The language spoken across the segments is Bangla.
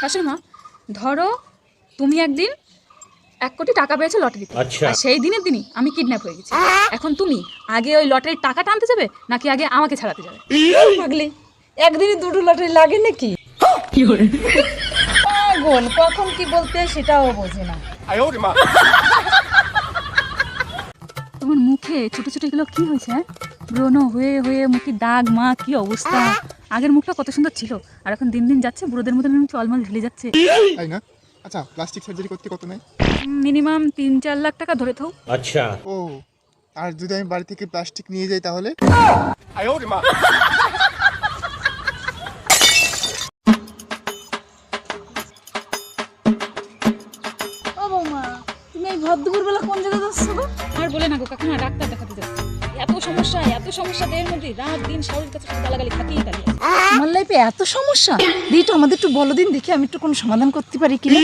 শাশুড়ি মা ধরো তুমি একদিন এক কোটি টাকা পেয়েছ লটারিতে। আচ্ছা। আর সেই দিনের দিনই আমি কিডন্যাপ হয়ে গেছি। এখন তুমি আগে ওই লটারির টাকা টানতে যাবে নাকি আগে আমাকে ছাড়াতে যাবে? পাগলি একদিনই দুটো লটারি লাগে নাকি? পাগল কখন কি বলতে সেটাও বোঝে না। তোমার মুখে ছোট ছোট এগুলো কি হয়েছে হ্যাঁ? ব্রণ হয়ে হয়ে মুখে দাগ মা কি অবস্থা? আগের মুখটা কত সুন্দর ছিল। আর এখন দিন দিন যাচ্ছে বুড়োদের মধ্যে মতন চলমাল ঢেলে যাচ্ছে। তাই না? আচ্ছা প্লাস্টিক সার্জারি করতে কত নেয়? মিনিমাম তিন চার লাখ টাকা ধরে থাও। আচ্ছা। ও আর যদি আমি বাড়ি থেকে প্লাস্টিক নিয়ে যাই তাহলে? ও বৌমা তুমি এই ভর দুপুরবেলা কোন জায়গায় যাচ্ছ আর বলে না গো কাকিমা ডাক্তার দেখাতে যাচ্ছি। এত সমস্যা এত সমস্যা দেহের মধ্যে রাত দিন শরীর কাছে শুধু গালাগালি খাতিয়ে দাঁড়িয়ে আমার লাইফে এত সমস্যা? দিটো আমাদের একটু বলো দিন দেখি আমি একটু কোনো সমাধান করতে পারি কি না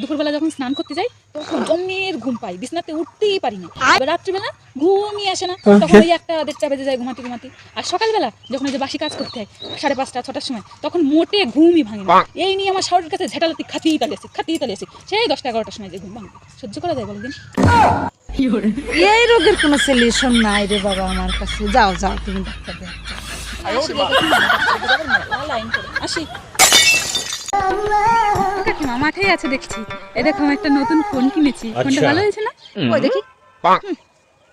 দুপুরবেলা যখন স্নান করতে যাই তখন জমের ঘুম পাই বিছনাতে উঠতেই পারি না। রাত্রিবেলা ঘুমই আসে না। তখন ওই একটা দেড়টা বেজে যায় ঘুমাতে ঘুমাতে। আর সকালবেলা যখন ওই যে বাসি কাজ করতে হয় সাড়ে পাঁচটা ছটার সময় তখন মোটে ঘুমই ভাঙে না। এই নিয়ে আমার শরীরের কাছে ঝেটালাতি খাতিয়ে তালিয়েছে খাতিয়ে তালিয়েছে সেই দশটা এগারোটার সময় যে ঘুম ভাঙবে সহ্য করা যায় বলো দিন। এই রোগের কোনো সলিউশন নাই রে বাবা আমার কাছে। যাও যাও তুমি ডাক্তার আসি। কাকিমা, মাঠেই আছে দেখছি। এ দেখো আমি একটা নতুন ফোন কিনেছি। ফোনটা আচ্ছা। ভালো হয়েছে না? ওই দেখি।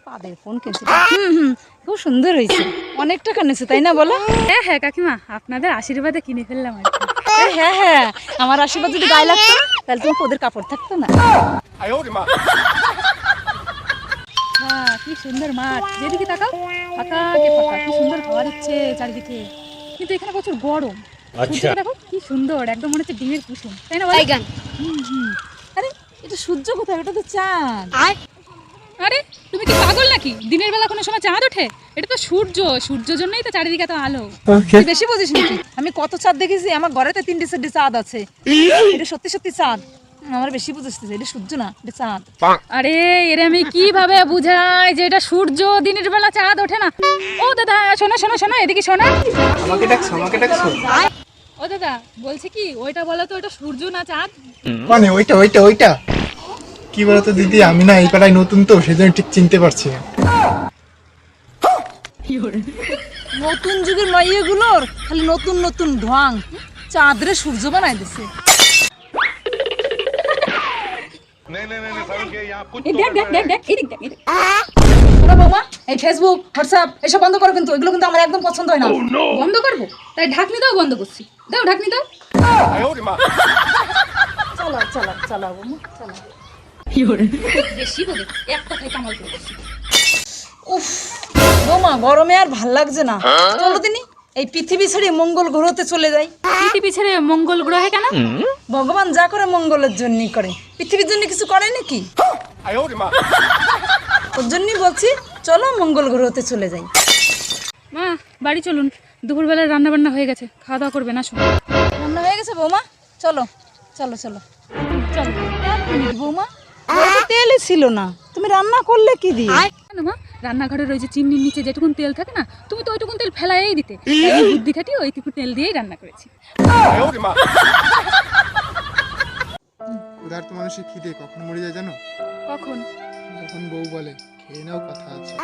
পাদের ফোন কিনছে। হুম হুম। খুব সুন্দর হয়েছে। অনেক টাকা নিয়েছে তাই না বলো? হ্যাঁ হ্যাঁ কাকিমা আপনাদের আশীর্বাদে কিনে ফেললাম আর হ্যাঁ হ্যাঁ। আমার আশীর্বাদ যদি গায়ে লাগতো তাহলে তোমার ওদের কাপড় থাকতো না। কি সুন্দর মাঠ। যেদিকে তাকাও ফাঁকা কে ফাঁকা। কি সুন্দর হাওয়া দিচ্ছে চারিদিকে। কিন্তু এখানে প্রচুর গরম। আচ্ছা। দেখো কি সুন্দর। একদম মনে হচ্ছে ডিমের কুসুম। তাই না। আরে এটা সূর্য কোথায়? ওটা তো চাঁদ। আরে? তুমি কি পাগল নাকি? দিনের বেলা কোনো সময় চাঁদ ওঠে? এটা তো সূর্য। সূর্যের জন্যই তো চারিদিকে তো আলো। বেশি বুঝিস নাকি? আমি কত চাঁদ দেখেছি আমার ঘরেতে তিনটে চারটে চাঁদ আছে। এটা সত্যি সত্যি চাঁদ। আমার বেশি বুঝিস এটা সূর্য না এটা চাঁদ। আরে এর আমি কীভাবে বুঝাই যে এটা সূর্য দিনের বেলা চাঁদ ওঠে না? ও দাদা শোনো শোনো শোনো এদিকে শোনো। আমাকে ডাকছো আমাকে ডাকছো? ও দাদা বলছে কি ওইটা বলো তো ওটা সূর্য না চাঁদ? মানে ওইটা ওইটা ওইটা? কি বলতো দিদি আমি না এই পাড়ায় নতুন তো সেজন্য ঠিক চিনতে পারছি না। নতুন যুগের মাইয়েগুলোর খালি নতুন নতুন ঢং। চাঁদরে সূর্য বানাই দিছে। এই দেখ দেখ দেখ দেখ এদিক দেখ এদিক। শোনো বৌমা এই ফেসবুক হোয়াটসঅ্যাপ এসব বন্ধ করো কিন্তু এগুলো কিন্তু আমার একদম পছন্দ হয় না। বন্ধ করব? তাই ঢাকনি দাও বন্ধ করছি। দাও ঢাকনি দাও। চালাও চালাও চালাও বৌমা বেশি বলে এক কথায় কামাল করে উফ বৌমা গরমে আর ভালো লাগছে না। চলো দিনি। এই পৃথিবী ছেড়ে মঙ্গল গ্রহতে চলে যাই। পৃথিবী ছেড়ে মঙ্গল গ্রহে কেন? ভগবান যা করে মঙ্গলের জন্যই করে। পৃথিবীর জন্য কিছু করে নাকি? ওর জন্যই বলছি চলো মঙ্গল গ্রহতে চলে যাই। মা বাড়ি চলুন। দুপুরবেলা রান্না বান্না হয়ে গেছে। খাওয়া দাওয়া করবে না শোনো। রান্না হয়ে গেছে বৌমা? চলো চলো চলো। চলো। বৌমা। তেলই ছিল না। তুমি রান্না করলে কি দিয়ে? মা? রান্নাঘরের ওই যে চিমনির নিচে যেটুকুন তেল থাকে না তুমি তো ওইটুকুন তেল ফেলাই দিতে। বুদ্ধি খাটিয়ে ওইটুকু তেল দিয়েই রান্না করেছি। উদার তো মানুষের খিদে কখন মরে যায় জানো? কখন? যখন বউ বলে খেয়ে নাও কথা আছে।